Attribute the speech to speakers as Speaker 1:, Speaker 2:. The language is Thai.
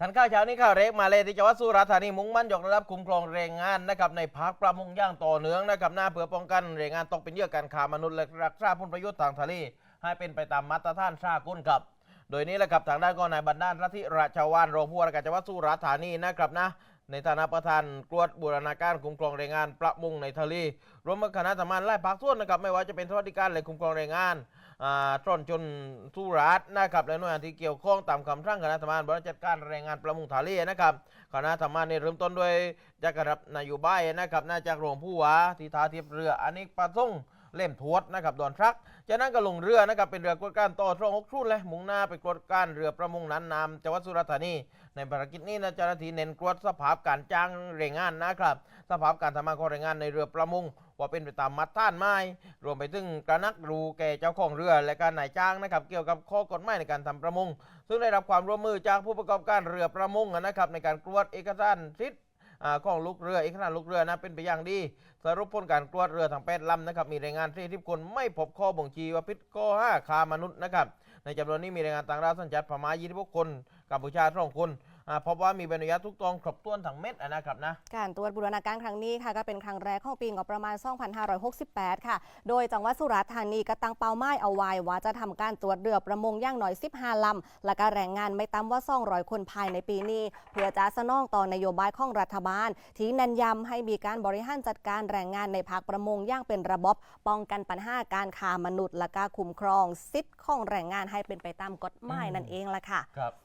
Speaker 1: ทันข้าวเช้านี้ข่าวเล็กมาเลยที่จังหวัดสุราษฎร์ธานีมุ่งมั่นยกระดับคุ้มครองแรงงานนะครับในภาคประมงย่างต่อเนื่องนะครับหน้าเพื่อป้องกันแรงงานตกเป็นเหยื่อการค้ามนุษย์และรักษาผลประโยชน์ทางทะเลให้เป็นไปตามมาตรฐานสากลครับ โดยนี้แหละครับทางด้านกองนายบรรดาลรัฐิราชวานรองผู้ว่าราชการจังหวัดสุราษฎร์ธานีนะครับนะในฐานะประธานกรวดบูรณาการคุ้มครองแรงงานประมงในทะเลรวมทั้งคณะทำงานไล่ภาคส่วนนะครับไม่ว่าจะเป็นสวัสดิการและคุ้มครองแรงงาน ตรอนจนสุราษฎร์นะครับและหน่วยงานที่เกี่ยวข้องตามคำสั่งคณะทำงานบริหารจัดการแรงงานประมงทะเลนะครับคณะทำงานเนี่ยเริ่มต้นด้วยจากการรับนโยบายนะครับน่าจากหลวงผู้ว่าที่ท่าเทียบเรืออันนี้ประสงเล่มทวดนะครับดอนทรักจากนั้นก็ลงเรือนะครับเป็นเรือกวดการต่อตรงหกชุดเลยมุ่งหน้าไปกวดการเรือประมงนั้นนำจังหวัดสุราษฎร์ธานี ในภารกิจนี้นะเจ้าหน้าที่เน้นกวดสภาพการจ้างแรงงานนะครับ สภาพการทำงานของแรงงานในเรือประมง ว่าเป็นไปตามมาตรฐานไหมรวมไปถึงการนักรูแก่เจ้าของเรือและการนายจ้างนะครับ เกี่ยวกับข้อกฎหมายในการทำประมง ซึ่งได้รับความร่วมมือจากผู้ประกอบการเรือประมงนะครับในการกวดเอกสารสิทธิ์อ่าของลูกเรือเอกสารลูกเรือนะเป็นไปอย่างดี สรุปผลการตรวจเรือทั้งแปดลำนะครับมีแรงงานที่ทิพคนไม่พบข้อบ่งชี้ว่าพิษข้อห้าคามนุษย์นะครับในจำนวนนี้มีแรงงานต่างด้าวสัญชาติพม่า26คนกัมพูชาสองคน พบว่ามีใบอนุญาตทุกตองครบถ้วนทั้งเม็ดอะนะครับนะ
Speaker 2: การตรวจบูรณาการครั้งนี้ค่ะก็เป็นครั้งแรกของปีงบประมาณ 2568 ค่ะ โดยจังหวัดสุราษฎร์ธานีก็ตั้งเป้าหมายเอาไว้ว่าจะทำการตรวจเรือประมงอย่างน้อย 15 ลำและก็แรงงานไม่ต่ำว่า 200 คนภายในปีนี้ เพื่อจะสนองต่อนโยบายของรัฐบาล ที่เน้นย้ำให้มีการบริหารจัดการแรงงานในภาคประมงอย่างเป็นระบบป้องกันปัญหาการค้ามนุษย์และก็คุ้มครองสิทธิ์ของแรงงานให้เป็นไปตามกฎหมายนั่นเองล่ะค่ะ
Speaker 1: ครับ